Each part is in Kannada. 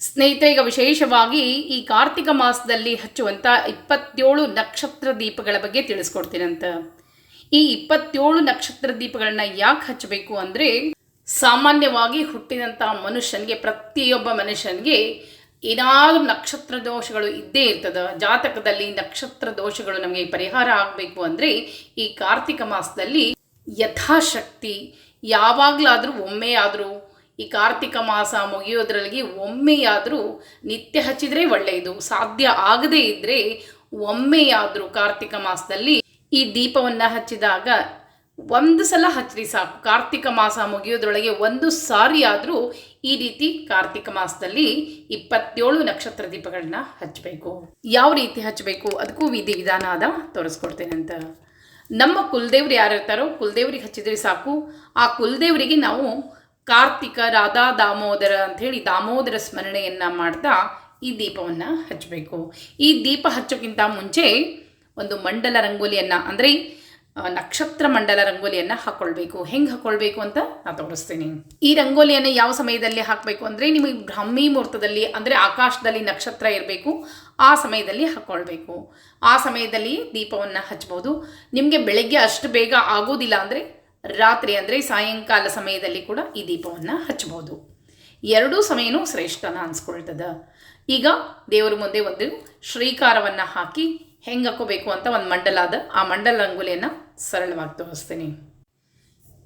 ಸ್ನೇಹಿತರೆ ಈಗ ವಿಶೇಷವಾಗಿ ಈ ಕಾರ್ತಿಕ ಮಾಸದಲ್ಲಿ ಹಚ್ಚುವಂಥ ಇಪ್ಪತ್ತೇಳು ನಕ್ಷತ್ರ ದೀಪಗಳ ಬಗ್ಗೆ ತಿಳಿಸ್ಕೊಡ್ತೀನಂತ ಈ ಇಪ್ಪತ್ತೇಳು ನಕ್ಷತ್ರ ದೀಪಗಳನ್ನ ಯಾಕೆ ಹಚ್ಚಬೇಕು ಅಂದರೆ ಸಾಮಾನ್ಯವಾಗಿ ಹುಟ್ಟಿದಂಥ ಮನುಷ್ಯನಿಗೆ, ಪ್ರತಿಯೊಬ್ಬ ಮನುಷ್ಯನಿಗೆ ಏನಾದರೂ ನಕ್ಷತ್ರ ದೋಷಗಳು ಇದ್ದೇ ಇರ್ತದ. ಜಾತಕದಲ್ಲಿ ನಕ್ಷತ್ರ ದೋಷಗಳು ನಮಗೆ ಪರಿಹಾರ ಆಗಬೇಕು ಅಂದರೆ ಈ ಕಾರ್ತಿಕ ಮಾಸದಲ್ಲಿ ಯಥಾಶಕ್ತಿ, ಯಾವಾಗಲಾದರೂ ಒಮ್ಮೆ ಆದರೂ ಈ ಕಾರ್ತಿಕ ಮಾಸ ಮುಗಿಯೋದ್ರಲ್ಲಿ ಒಮ್ಮೆಯಾದರೂ ನಿತ್ಯ ಹಚ್ಚಿದ್ರೆ ಒಳ್ಳೆಯದು. ಸಾಧ್ಯ ಆಗದೇ ಇದ್ದರೆ ಒಮ್ಮೆಯಾದರೂ ಕಾರ್ತಿಕ ಮಾಸದಲ್ಲಿ ಈ ದೀಪವನ್ನು ಹಚ್ಚಿದಾಗ ಒಂದು ಸಲ ಹಚ್ಚಿರಿ ಸಾಕು. ಕಾರ್ತಿಕ ಮಾಸ ಮುಗಿಯೋದ್ರೊಳಗೆ ಒಂದು ಸಾರಿ ಆದರೂ ಈ ರೀತಿ ಕಾರ್ತಿಕ ಮಾಸದಲ್ಲಿ ಇಪ್ಪತ್ತೇಳು ನಕ್ಷತ್ರ ದೀಪಗಳನ್ನ ಹಚ್ಚಬೇಕು ಯಾವ ರೀತಿ ಹಚ್ಚಬೇಕು ಅದಕ್ಕೂ ವಿಧಿ ವಿಧಾನ ಅದ. ತೋರಿಸ್ಕೊಡ್ತೇನೆ ಅಂತ. ನಮ್ಮ ಕುಲದೇವ್ರು ಯಾರು ಇರ್ತಾರೋ ಕುಲದೇವ್ರಿಗೆ ಹಚ್ಚಿದ್ರೆ ಸಾಕು. ಆ ಕುಲದೇವರಿಗೆ ನಾವು ಕಾರ್ತಿಕ ರಾಧಾ ದಾಮೋದರ ಅಂಥೇಳಿ ದಾಮೋದರ ಸ್ಮರಣೆಯನ್ನು ಮಾಡ್ತಾ ಈ ದೀಪವನ್ನು ಹಚ್ಚಬೇಕು. ಈ ದೀಪ ಹಚ್ಚೋಕ್ಕಿಂತ ಮುಂಚೆ ಒಂದು ಮಂಡಲ ರಂಗೋಲಿಯನ್ನು, ಅಂದರೆ ನಕ್ಷತ್ರ ಮಂಡಲ ರಂಗೋಲಿಯನ್ನು ಹಾಕ್ಕೊಳ್ಬೇಕು ಹೆಂಗೆ ಹಾಕ್ಕೊಳ್ಬೇಕು ಅಂತ ನಾ ತೋರಿಸ್ತೀನಿ. ಈ ರಂಗೋಲಿಯನ್ನು ಯಾವ ಸಮಯದಲ್ಲಿ ಹಾಕಬೇಕು ಅಂದರೆ, ನಿಮಗೆ ಬ್ರಾಹ್ಮಿ ಮುಹೂರ್ತದಲ್ಲಿ, ಅಂದರೆ ಆಕಾಶದಲ್ಲಿ ನಕ್ಷತ್ರ ಇರಬೇಕು, ಆ ಸಮಯದಲ್ಲಿ ಹಾಕ್ಕೊಳ್ಬೇಕು ಆ ಸಮಯದಲ್ಲಿ ದೀಪವನ್ನು ಹಚ್ಬೋದು. ನಿಮಗೆ ಬೆಳಗ್ಗೆ ಅಷ್ಟು ಬೇಗ ಆಗೋದಿಲ್ಲ ಅಂದರೆ ರಾತ್ರಿ ಅಂದರೆ ಸಾಯಂಕಾಲ ಸಮಯದಲ್ಲಿ ಕೂಡ ಈ ದೀಪವನ್ನು ಹಚ್ಚಬಹುದು. ಎರಡೂ ಸಮಯನೂ ಶ್ರೇಷ್ಠನ ಅನ್ಸ್ಕೊಳ್ತದೆ. ಈಗ ದೇವರ ಮುಂದೆ ಒಂದು ಶ್ರೀಕಾರವನ್ನು ಹಾಕಿ ಹೆಂಗೆ ಹಾಕೋಬೇಕು ಅಂತ ಒಂದು ಮಂಡಲ ಅದ. ಆ ಮಂಡಲ ಅಂಗುಲಿಯನ್ನು ಸರಳವಾಗಿ ತೋರಿಸ್ತೀನಿ.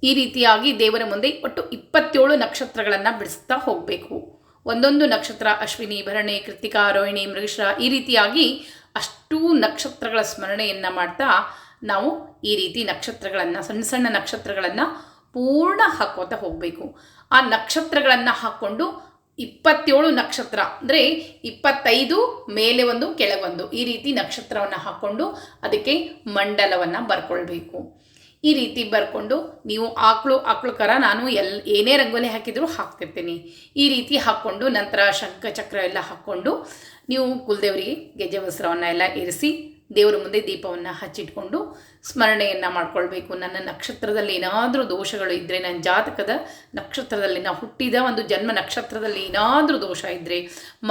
ಈ ರೀತಿಯಾಗಿ ದೇವರ ಮುಂದೆ ಒಟ್ಟು ಇಪ್ಪತ್ತೇಳು ನಕ್ಷತ್ರಗಳನ್ನು ಬಿಡಿಸ್ತಾ ಹೋಗಬೇಕು. ಒಂದೊಂದು ನಕ್ಷತ್ರ, ಅಶ್ವಿನಿ, ಭರಣಿ ಕೃತಿಕಾ ರೋಹಿಣಿ, ಮೃಗಶ್ರ ಈ ರೀತಿಯಾಗಿ ಅಷ್ಟೂ ನಕ್ಷತ್ರಗಳ ಸ್ಮರಣೆಯನ್ನು ಮಾಡ್ತಾ ನಾವು ಈ ರೀತಿ ನಕ್ಷತ್ರಗಳನ್ನು, ಸಣ್ಣ ಸಣ್ಣ ನಕ್ಷತ್ರಗಳನ್ನು ಪೂರ್ಣ ಹಾಕೋತಾ ಹೋಗಬೇಕು. ಆ ನಕ್ಷತ್ರಗಳನ್ನು ಹಾಕ್ಕೊಂಡು ಇಪ್ಪತ್ತೇಳು ನಕ್ಷತ್ರ, ಅಂದರೆ ಇಪ್ಪತ್ತೈದು ಮೇಲೆ ಒಂದು ಕೆಳಗೊಂದು ಈ ರೀತಿ ನಕ್ಷತ್ರವನ್ನು ಹಾಕ್ಕೊಂಡು ಅದಕ್ಕೆ ಮಂಡಲವನ್ನು ಬರ್ಕೊಳ್ಬೇಕು. ಈ ರೀತಿ ಬರ್ಕೊಂಡು ನೀವು ಆಕಳು ಆಕಳು ಕರ, ನಾನು ಎಲ್, ಏನೇ ರಂಗೋಲಿ ಹಾಕಿದರೂ ಹಾಕ್ತಿರ್ತೀನಿ. ಈ ರೀತಿ ಹಾಕ್ಕೊಂಡು ನಂತರ ಶಂಖ ಚಕ್ರ ಎಲ್ಲ ಹಾಕ್ಕೊಂಡು ನೀವು ಕುಲದೇವರಿಗೆ ಗೆಜ್ಜೆ ವಸ್ತ್ರವನ್ನು ಎಲ್ಲ ಇರಿಸಿ ದೇವರ ಮುಂದೆ ದೀಪವನ್ನು ಹಚ್ಚಿಟ್ಕೊಂಡು ಸ್ಮರಣೆಯನ್ನು ಮಾಡ್ಕೊಳ್ಬೇಕು. ನನ್ನ ನಕ್ಷತ್ರದಲ್ಲಿ ಏನಾದರೂ ದೋಷಗಳು ಇದ್ದರೆ ನನ್ನ ಜಾತಕದ ನಕ್ಷತ್ರದಲ್ಲಿ ನಾವು ಹುಟ್ಟಿದ ಒಂದು ಜನ್ಮ ನಕ್ಷತ್ರದಲ್ಲಿ ಏನಾದರೂ ದೋಷ ಇದ್ದರೆ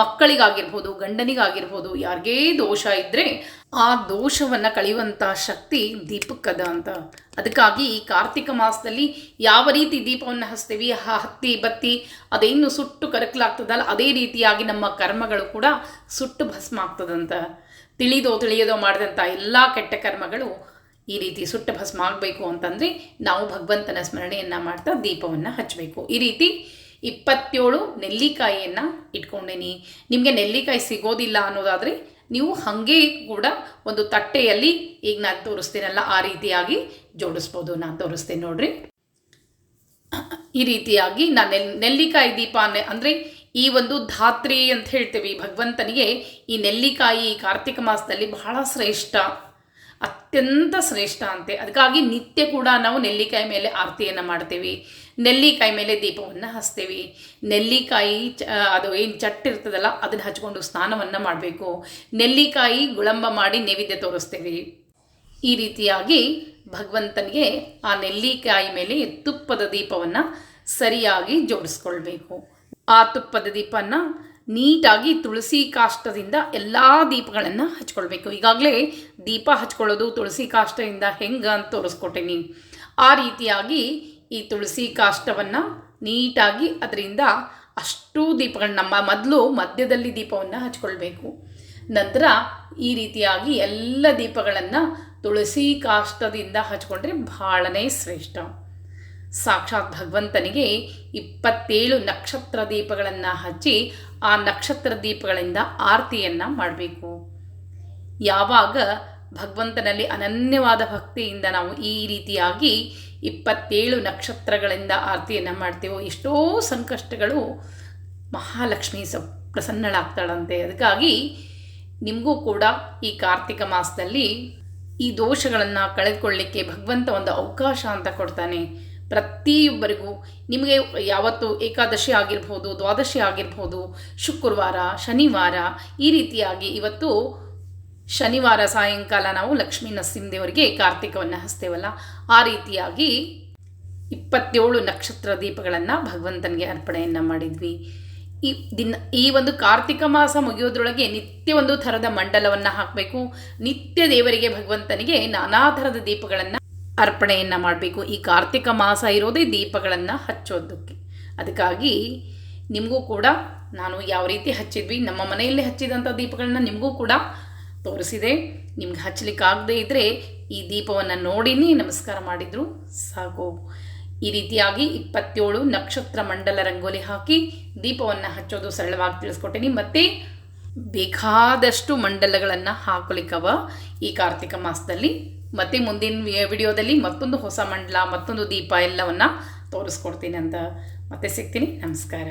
ಮಕ್ಕಳಿಗಾಗಿರ್ಬೋದು, ಗಂಡನಿಗಾಗಿರ್ಬೋದು, ಯಾರಿಗೇ ದೋಷ ಇದ್ದರೆ ಆ ದೋಷವನ್ನು ಕಳೆಯುವಂಥ ಶಕ್ತಿ ದೀಪಕ್ಕದ ಅಂತ. ಅದಕ್ಕಾಗಿ ಈ ಕಾರ್ತಿಕ ಮಾಸದಲ್ಲಿ ಯಾವ ರೀತಿ ದೀಪವನ್ನು ಹಚ್ತೀವಿ ಹತ್ತಿ, ಬತ್ತಿ, ಅದೇನು ಸುಟ್ಟು ಕರಕಲಾಗ್ತದಲ್ಲ, ಅದೇ ರೀತಿಯಾಗಿ ನಮ್ಮ ಕರ್ಮಗಳು ಕೂಡ ಸುಟ್ಟು ಭಸ್ಮ ಆಗ್ತದಂತ. ತಿಳಿದೋ ತಿಳಿಯದೋ ಮಾಡಿದಂಥ ಎಲ್ಲ ಕೆಟ್ಟ ಕರ್ಮಗಳು ಈ ರೀತಿ ಸುಟ್ಟ ಭಸ್ಮ ಆಗಬೇಕು ಅಂತಂದರೆ ನಾವು ಭಗವಂತನ ಸ್ಮರಣೆಯನ್ನು ಮಾಡ್ತಾ ದೀಪವನ್ನು ಹಚ್ಚಬೇಕು. ಈ ರೀತಿ ಇಪ್ಪತ್ತೇಳು ನೆಲ್ಲಿಕಾಯಿಯನ್ನು ಇಟ್ಕೊಂಡೇನಿ. ನಿಮಗೆ ನೆಲ್ಲಿಕಾಯಿ ಸಿಗೋದಿಲ್ಲ ಅನ್ನೋದಾದರೆ ನೀವು ಹಾಗೆ ಕೂಡ ಒಂದು ತಟ್ಟೆಯಲ್ಲಿ ಈಗ ನಾನು ತೋರಿಸ್ತೀನಲ್ಲ ಆ ರೀತಿಯಾಗಿ ಜೋಡಿಸ್ಬೋದು. ನಾನು ತೋರಿಸ್ತೇನೆ ನೋಡ್ರಿ. ಈ ರೀತಿಯಾಗಿ ನಾನು ನೆಲ್ಲಿಕಾಯಿ ದೀಪ ಅಂದರೆ ಈ ಒಂದು ಧಾತ್ರಿ ಅಂತ ಹೇಳ್ತೀವಿ ಭಗವಂತನಿಗೆ. ಈ ನೆಲ್ಲಿಕಾಯಿ ಕಾರ್ತಿಕ ಮಾಸದಲ್ಲಿ ಬಹಳ ಶ್ರೇಷ್ಠ, ಅತ್ಯಂತ ಶ್ರೇಷ್ಠ ಅಂತೆ. ಅದಕ್ಕಾಗಿ ನಿತ್ಯ ಕೂಡ ನಾವು ನೆಲ್ಲಿಕಾಯಿ ಮೇಲೆ ಆರತಿಯನ್ನು ಮಾಡ್ತೇವೆ. ನೆಲ್ಲಿಕಾಯಿ ಮೇಲೆ ದೀಪವನ್ನು ಹಚ್ತೇವೆ. ನೆಲ್ಲಿಕಾಯಿ ಚ, ಅದು ಏನು ಚಟ್ ಇರ್ತದಲ್ಲ, ಅದನ್ನು ಹಚ್ಕೊಂಡು ಸ್ನಾನವನ್ನು ಮಾಡಬೇಕು. ನೆಲ್ಲಿಕಾಯಿ ಗುಳಂಬ ಮಾಡಿ ನೈವೇದ್ಯ ತೋರಿಸ್ತೇವೆ. ಈ ರೀತಿಯಾಗಿ ಭಗವಂತನಿಗೆ ಆ ನೆಲ್ಲಿಕಾಯಿ ಮೇಲೆ ತುಪ್ಪದ ದೀಪವನ್ನು ಸರಿಯಾಗಿ ಜೋಡಿಸ್ಕೊಳ್ಬೇಕು. ಆ ತುಪ್ಪದ ದೀಪನ ನೀಟಾಗಿ ತುಳಸಿ ಕಾಷ್ಟದಿಂದ ಎಲ್ಲ ದೀಪಗಳನ್ನು ಹಚ್ಕೊಳ್ಬೇಕು. ಈಗಾಗಲೇ ದೀಪ ಹಚ್ಕೊಳ್ಳೋದು ತುಳಸಿ ಕಾಷ್ಟದಿಂದ ಹೆಂಗೆ ಅಂತ ತೋರಿಸ್ಕೊಟ್ಟೇನಿ. ಆ ರೀತಿಯಾಗಿ ಈ ತುಳಸಿ ಕಾಷ್ಟವನ್ನು ನೀಟಾಗಿ ಅದರಿಂದ ಅಷ್ಟೂ ದೀಪಗಳನ್ನ ನಮ್ಮ ಮೊದಲು ಮಧ್ಯದಲ್ಲಿ ದೀಪವನ್ನು ಹಚ್ಕೊಳ್ಬೇಕು. ನಂತರ ಈ ರೀತಿಯಾಗಿ ಎಲ್ಲ ದೀಪಗಳನ್ನು ತುಳಸಿ ಕಾಷ್ಟದಿಂದ ಹಚ್ಕೊಂಡ್ರೆ ಬಹಳನೇ ಶ್ರೇಷ್ಠ. ಸಾಕ್ಷಾತ್ ಭಗವಂತನಿಗೆ ಇಪ್ಪತ್ತೇಳು ನಕ್ಷತ್ರ ದೀಪಗಳನ್ನು ಹಚ್ಚಿ ಆ ನಕ್ಷತ್ರ ದೀಪಗಳಿಂದ ಆರತಿಯನ್ನು ಮಾಡಬೇಕು. ಯಾವಾಗ ಭಗವಂತನಲ್ಲಿ ಅನನ್ಯವಾದ ಭಕ್ತಿಯಿಂದ ನಾವು ಈ ರೀತಿಯಾಗಿ ಇಪ್ಪತ್ತೇಳು ನಕ್ಷತ್ರಗಳಿಂದ ಆರತಿಯನ್ನು ಮಾಡ್ತೇವೋ, ಎಷ್ಟೋ ಸಂಕಷ್ಟಗಳು ಮಹಾಲಕ್ಷ್ಮಿ ಸ ಪ್ರಸನ್ನಳಾಗ್ತಾಳಂತೆ. ಅದಕ್ಕಾಗಿ ನಿಮಗೂ ಕೂಡ ಈ ಕಾರ್ತಿಕ ಮಾಸದಲ್ಲಿ ಈ ದೋಷಗಳನ್ನು ಕಳೆದುಕೊಳ್ಳಿಕ್ಕೆ ಭಗವಂತ ಒಂದು ಅವಕಾಶ ಅಂತ ಕೊಡ್ತಾನೆ. ಪ್ರತಿಯೊಬ್ಬರಿಗೂ ನಿಮಗೆ ಯಾವತ್ತು ಏಕಾದಶಿ ಆಗಿರ್ಬೋದು, ದ್ವಾದಶಿ ಆಗಿರ್ಬೋದು, ಶುಕ್ರವಾರ, ಶನಿವಾರ ಈ ರೀತಿಯಾಗಿ ಇವತ್ತು ಶನಿವಾರ ಸಾಯಂಕಾಲ ನಾವು ಲಕ್ಷ್ಮೀ ನರಸಿಂಹದೇವರಿಗೆ ಕಾರ್ತಿಕವನ್ನು ಹಚ್ತೇವಲ್ಲ. ಆ ರೀತಿಯಾಗಿ ಇಪ್ಪತ್ತೇಳು ನಕ್ಷತ್ರ ದೀಪಗಳನ್ನು ಭಗವಂತನಿಗೆ ಅರ್ಪಣೆಯನ್ನು ಮಾಡಿದ್ವಿ. ಈ ದಿನ, ಈ ಒಂದು ಕಾರ್ತಿಕ ಮಾಸ ಮುಗಿಯೋದ್ರೊಳಗೆ ನಿತ್ಯ ಒಂದು ಥರದ ಮಂಡಲವನ್ನು ಹಾಕಬೇಕು. ನಿತ್ಯ ದೇವರಿಗೆ ಭಗವಂತನಿಗೆ ನಾನಾ ಥರದ ದೀಪಗಳನ್ನು ಅರ್ಪಣೆಯನ್ನು ಮಾಡಬೇಕು. ಈ ಕಾರ್ತಿಕ ಮಾಸ ಇರೋದೇ ದೀಪಗಳನ್ನು ಹಚ್ಚೋದಕ್ಕೆ. ಅದಕ್ಕಾಗಿ ನಿಮಗೂ ಕೂಡ ನಾನು ಯಾವ ರೀತಿ ಹಚ್ಚಿದ್ವಿ, ನಮ್ಮ ಮನೆಯಲ್ಲಿ ಹಚ್ಚಿದಂಥ ದೀಪಗಳನ್ನ ನಿಮಗೂ ಕೂಡ ತೋರಿಸಿದೆ. ನಿಮ್ಗೆ ಹಚ್ಚಲಿಕ್ಕಾಗದೇ ಇದ್ದರೆ ಈ ದೀಪವನ್ನು ನೋಡಿನೇ ನಮಸ್ಕಾರ ಮಾಡಿದರೂ ಸಾಕು. ಈ ರೀತಿಯಾಗಿ ಇಪ್ಪತ್ತೇಳು ನಕ್ಷತ್ರ ಮಂಡಲ ರಂಗೋಲಿ ಹಾಕಿ ದೀಪವನ್ನು ಹಚ್ಚೋದು ಸರಳವಾಗಿ ತಿಳಿಸ್ಕೊಟ್ಟೀನಿ. ಮತ್ತು ಬೇಕಾದಷ್ಟು ಮಂಡಲಗಳನ್ನು ಹಾಕಲಿಕ್ಕವ ಈ ಕಾರ್ತಿಕ ಮಾಸದಲ್ಲಿ ಮತ್ತೆ ಮುಂದಿನ ವಿಡಿಯೋದಲ್ಲಿ ಮತ್ತೊಂದು ಹೊಸ ಮಂಡಲ ಮತ್ತೊಂದು ದೀಪ ಎಲ್ಲವನ್ನು ತೋರಿಸ್ಕೊಡ್ತೀನಿ ಅಂತ ಮತ್ತೆ ಸಿಗ್ತೀನಿ. ನಮಸ್ಕಾರ.